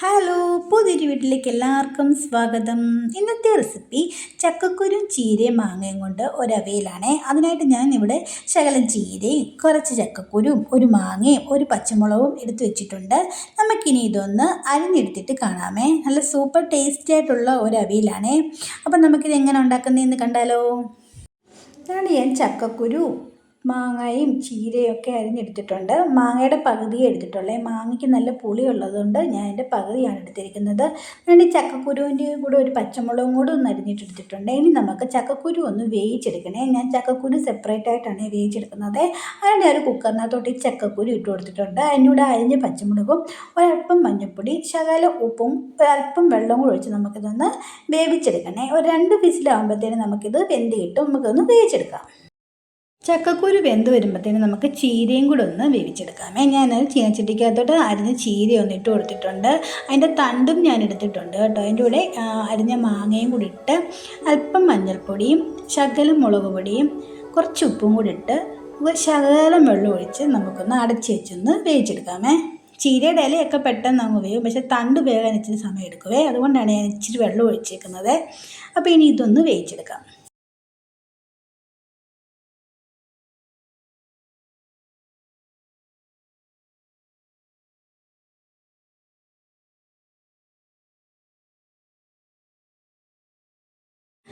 Hello പുതിയൊരു വീട്ടിലേക്ക് എല്ലാവർക്കും സ്വാഗതം. ഇന്നത്തെ റെസിപ്പി ചക്കക്കുരും ചീരയും മാങ്ങയും കൊണ്ട് ഒരവയിലാണ്. അതിനായിട്ട് ഞാൻ ഇവിടെ ശകലം ചീരയും കുറച്ച് ചക്കക്കുരും ഒരു മാങ്ങയും ഒരു പച്ചമുളകും എടുത്തു വെച്ചിട്ടുണ്ട്. നമുക്കിനി ഇതൊന്ന് അരിഞ്ഞെടുത്തിട്ട് കാണാമേ. നല്ല സൂപ്പർ ടേസ്റ്റി ആയിട്ടുള്ള ഒരു അവിയലാണേ അപ്പം നമുക്കിത് എങ്ങനെ ഉണ്ടാക്കുന്നതെന്ന് കണ്ടാലോ? അതാണ് ഞാൻ ചക്കക്കുരു മാങ്ങയും ചീരയൊക്കെ അരിഞ്ഞെടുത്തിട്ടുണ്ട്. മാങ്ങയുടെ പകുതിയേ എടുത്തിട്ടുള്ളേ. മാങ്ങയ്ക്ക് നല്ല പുളിയുള്ളതുകൊണ്ട് ഞാൻ എന്റെ പകുതിയാണ് എടുത്തിരിക്കുന്നത്. അതുകൊണ്ട് ചക്കക്കുരുവിന്റെ കൂടെ ഒരു പച്ചമുളകും കൂടെ ഒന്ന് അരിഞ്ഞിട്ടെടുത്തിട്ടുണ്ട്. ഇനി നമുക്ക് ചക്കക്കുരു ഒന്ന് വേവിച്ചെടുക്കണേ. ഞാൻ ചക്കക്കുരു സെപ്പറേറ്റ് ആയിട്ടാണ് വേവിച്ചെടുക്കുന്നത്. അതുകൊണ്ട് ഒരു കുക്കറിനകത്തോട്ട് ഈ ചക്കക്കുരു ഇട്ട് കൊടുത്തിട്ടുണ്ട്. അതിന്റെ അരിഞ്ഞ പച്ചമുളകും ഒരല്പം മഞ്ഞൾപ്പൊടി ശകല ഉപ്പും ഒരല്പം വെള്ളവും കൂടി ഒഴിച്ച് നമുക്കിതൊന്ന് വേവിച്ചെടുക്കണേ. ഒരു രണ്ട് വിസിലാകുമ്പോഴത്തേനും നമുക്കിത് വെന്ത് കിട്ടും. നമുക്കൊന്ന് വേവിച്ചെടുക്കാം. ചക്കക്കുരു വെന്ത് വരുമ്പോഴത്തേന് നമുക്ക് ചീരയും കൂടെ ഒന്ന് വേവിച്ചെടുക്കാമേ ഞാൻ ചീനച്ചട്ടിക്കകത്തോട്ട് അരിഞ്ഞ ചീര ഒന്ന് ഇട്ട് കൊടുത്തിട്ടുണ്ട്. അതിന്റെ തണ്ടും ഞാൻ എടുത്തിട്ടുണ്ട് കേട്ടോ. അതിന്റെ കൂടെ അരിഞ്ഞ മാങ്ങയും കൂടി ഇട്ട് അല്പം മഞ്ഞൾപ്പൊടിയും ശകലം മുളക് പൊടിയും കുറച്ച് ഉപ്പും കൂടി ഇട്ട് ശകലം വെള്ളം ഒഴിച്ച് നമുക്കൊന്ന് അടച്ച് വെച്ചൊന്ന് വേവിച്ചെടുക്കാമേ ചീരയുടെ ഇലയൊക്കെ പെട്ടെന്ന് അങ്ങ് വേവും. പക്ഷേ തണ്ട് വേകാൻ ഇച്ചിരി സമയം എടുക്കുവേ അതുകൊണ്ടാണ് ഞാൻ ഇച്ചിരി വെള്ളം ഒഴിച്ചേക്കുന്നത്. അപ്പോൾ ഇനി ഇതൊന്ന് വേവിച്ചെടുക്കാം.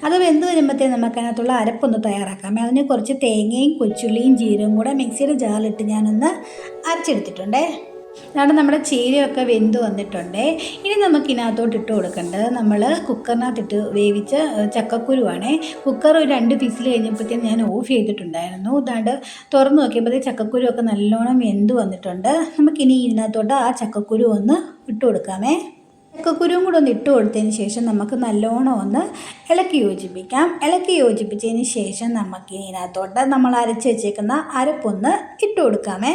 അത് വെന്ത് വരുമ്പോഴത്തേന് നമുക്ക് അതിനകത്തുള്ള അരപ്പൊന്ന് തയ്യാറാക്കാം. അതിന് കുറച്ച് തേങ്ങയും കൊച്ചുള്ളിയും ജീരകവും കൂടെ മിക്സിയുടെ ജാറിലിട്ട് ഞാനൊന്ന് അരച്ചെടുത്തിട്ടുണ്ടേ. അതാണ് നമ്മുടെ ചീരയൊക്കെ വെന്ത് വന്നിട്ടുണ്ട്. ഇനി നമുക്ക് ഇതിനകത്തോട്ട് ഇട്ട് കൊടുക്കേണ്ടത് നമ്മൾ കുക്കറിനകത്തിട്ട് വേവിച്ച ചക്കക്കുരുവാണ്. കുക്കർ ഒരു രണ്ട് പീസിൽ കഴിഞ്ഞപ്പോഴത്തേക്കും ഞാൻ ഓഫ് ചെയ്തിട്ടുണ്ടായിരുന്നു. അതാണ്ട് തുറന്ന് നോക്കിയപ്പോഴത്തേക്ക് ചക്കക്കുരുവൊക്കെ നല്ലോണം വെന്ത് വന്നിട്ടുണ്ട്. നമുക്കിനി ഇതിനകത്തോട്ട് ആ ചക്കക്കുരു ഒന്ന് ഇട്ട് കൊടുക്കാമേ. ചക്കക്കുരുവും കൂടെ ഒന്ന് ഇട്ട് കൊടുത്തതിന് ശേഷം നമുക്ക് നല്ലോണം ഒന്ന് ഇളക്കി യോജിപ്പിക്കാം. ഇളക്കി യോജിപ്പിച്ചതിന് ശേഷം നമുക്ക് ഇതിനകത്തോട്ട് നമ്മൾ അരച്ച് വെച്ചേക്കുന്ന അരപ്പൊന്ന് ഇട്ട് കൊടുക്കാമേ.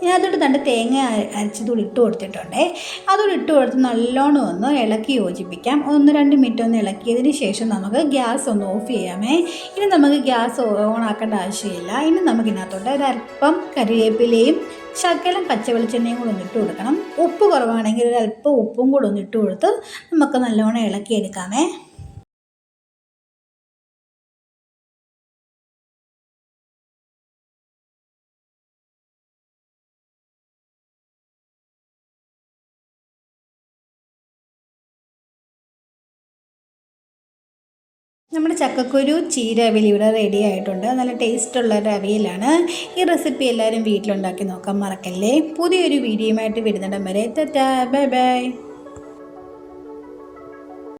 ഇതിനകത്തോട്ട് തന്റെ തേങ്ങ അരച്ചതൂടി ഇട്ട് കൊടുത്തിട്ടുണ്ടേ. അതുകൂടി ഇട്ട് കൊടുത്ത് നല്ലോണം ഒന്ന് ഇളക്കി യോജിപ്പിക്കാം. ഒന്ന് രണ്ട് മിനിറ്റ് ഒന്ന് ഇളക്കിയതിന് ശേഷം നമുക്ക് ഗ്യാസ് ഒന്ന് ഓഫ് ചെയ്യാമേ. ഇനി നമുക്ക് ഗ്യാസ് ഓൺ ആക്കേണ്ട ആവശ്യമില്ല. ഇനി നമുക്ക് ഇതിനകത്തോട്ട് ഒരല്പം കറിവേപ്പിലയും ശകലം പച്ച വെളിച്ചെണ്ണയും കൂടെ ഒന്ന് ഇട്ട് കൊടുക്കണം. ഉപ്പ് കുറവാണെങ്കിൽ ഒരല്പം ഉപ്പും കൂടെ ഒന്ന് ഇട്ട് കൊടുത്ത് നമുക്ക് നല്ലോണം ഇളക്കിയെടുക്കാമേ. നമ്മുടെ ചക്കക്കുരു ചീര ഇവിടെ റെഡി ആയിട്ടുണ്ട്. നല്ല ടേസ്റ്റുള്ള ഒരു അവിയലാണ്. ഈ റെസിപ്പി എല്ലാവരും വീട്ടിലുണ്ടാക്കി നോക്കാൻ മറക്കല്ലേ? പുതിയൊരു വീഡിയോയുമായിട്ട് വരുന്നിടം വരെ. Bye bye